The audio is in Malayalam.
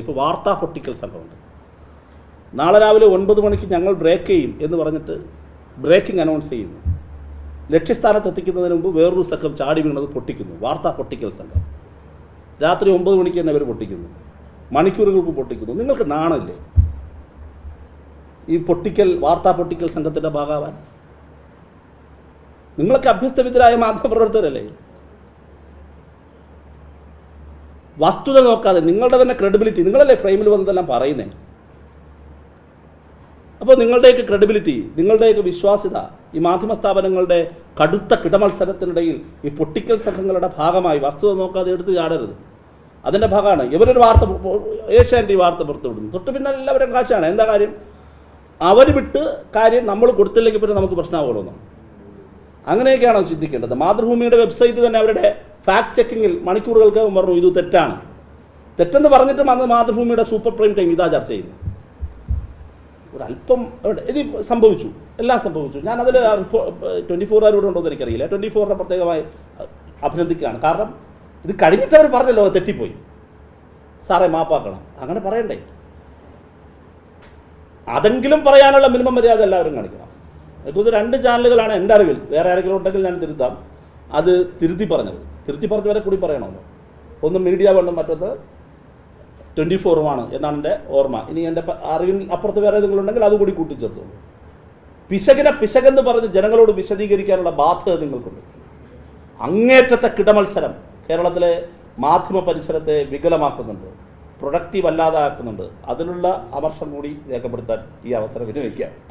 ഇപ്പോൾ വാർത്താ പൊട്ടിക്കൽ സംഘമുണ്ട് നാളെ രാവിലെ ഒൻപത് മണിക്ക് ഞങ്ങൾ ബ്രേക്ക് ചെയ്യും എന്ന് പറഞ്ഞിട്ട് ബ്രേക്കിംഗ് അനൗൺസ് ചെയ്യുന്നു. ലക്ഷ്യസ്ഥാനത്ത് എത്തിക്കുന്നതിന് മുമ്പ് വേറൊരു സംഘം ചാടി വീണത് പൊട്ടിക്കുന്നു. വാർത്താ പൊട്ടിക്കൽ സംഘം. രാത്രി ഒമ്പത് മണിക്ക് തന്നെ അവർ പൊട്ടിക്കുന്നു. മണിക്കൂറുകൾക്ക് പൊട്ടിക്കുന്നു. നിങ്ങൾക്ക് നാണമില്ലേ? ഈ പൊട്ടിക്കൽ വാർത്താ പൊട്ടിക്കൽ സംഘത്തിന്റെ ഭാഗമാവാൻ. നിങ്ങളൊക്കെ അഭ്യസ്തവിദ്യരായ മാധ്യമപ്രവർത്തകരല്ലേ? വസ്തുത നോക്കാതെ നിങ്ങളുടെ തന്നെ ക്രെഡിബിലിറ്റി നിങ്ങളല്ലേ ഫ്രെയിമിൽ വന്നതെല്ലാം പറയുന്നത് അപ്പോൾ നിങ്ങളുടെയൊക്കെ ക്രെഡിബിലിറ്റി നിങ്ങളുടെയൊക്കെ വിശ്വാസ്യത ഈ മാധ്യമ സ്ഥാപനങ്ങളുടെ കടുത്ത കിടമത്സരത്തിനിടയിൽ ഈ പൊട്ടിക്കൽ സംഘങ്ങളുടെ ഭാഗമായി വസ്തുത നോക്കാതെ എടുത്തു ചാടരുത്. അതിന്റെ ഭാഗമാണ്. ഇവരൊരു വാർത്ത ഏഷ്യാന്റെ ഈ വാർത്ത പുറത്തുവിടുന്നു തൊട്ട് പിന്നെ എല്ലാവരും കാശാണ്. എന്താ കാര്യം? അവർ വിട്ട് കാര്യം നമ്മൾ കൊടുത്തില്ലെങ്കിൽ പിന്നെ നമുക്ക് പ്രശ്നമാകുമല്ലോ അങ്ങനെയൊക്കെയാണോ ചിന്തിക്കേണ്ടത്? മാതൃഭൂമിയുടെ വെബ്സൈറ്റ് തന്നെ അവരുടെ ഫാക്ട് ചെക്കിങ്ങിൽ മണിക്കൂറുകൾക്ക് പറഞ്ഞു ഇത് തെറ്റാണ്. തെറ്റെന്ന് പറഞ്ഞിട്ടും അന്ന് മാതൃഭൂമിയുടെ സൂപ്പർ പ്രൈം ടൈം ഇതാ ചർച്ച ചെയ്യുന്നത് ഒരല്പം ഇത് സംഭവിച്ചു. എല്ലാം സംഭവിച്ചു. ഞാൻ അതിൽ ട്വന്റി ഫോറുകാരോട് ഉണ്ടോ എന്ന് എനിക്കറിയില്ല. ട്വന്റി ഫോറിനെ പ്രത്യേകമായി അഭിനന്ദിക്കുകയാണ്. കാരണം ഇത് കഴിഞ്ഞിട്ട് അവർ പറഞ്ഞല്ലോ തെറ്റിപ്പോയി. സാറേ മാപ്പാക്കണം. അങ്ങനെ പറയണ്ടേ? അതെങ്കിലും പറയാനുള്ള മിനിമം മര്യാദ എല്ലാവരും കാണിക്കണം. ഇത് രണ്ട് ചാനലുകളാണ് എന്റെ അറിവിൽ. വേറെ ആരെങ്കിലും ഉണ്ടെങ്കിൽ ഞാൻ തിരുത്താം. അത് തിരുത്തി പറഞ്ഞത്. തിരുത്തി പറഞ്ഞവരെ കൂടി പറയണമല്ലോ ഒന്ന് മീഡിയ വേണം മറ്റത് ട്വന്റി ഫോറുമാണ് എന്നാണ് എന്റെ ഓർമ്മ. ഇനി എന്റെ അറിവിൽ അപ്പുറത്ത് വേറെ ഏതെങ്കിലും ഉണ്ടെങ്കിൽ അതുകൂടി കൂട്ടിച്ചേർത്തോളൂ പിശകിനെ പിശകെന്ന് പറഞ്ഞ് ജനങ്ങളോട് വിശദീകരിക്കാനുള്ള ബാധ്യത നിങ്ങൾക്കുണ്ട്. അങ്ങേറ്റത്തെ കിടമത്സരം കേരളത്തിലെ മാധ്യമ പരിസരത്തെ വികലമാക്കുന്നുണ്ട് പ്രൊഡക്റ്റീവ് അല്ലാതാക്കുന്നുണ്ട്. അതിനുള്ള അമർഷം കൂടി രേഖപ്പെടുത്താൻ ഈ അവസരം വിനിയോഗിക്കാം.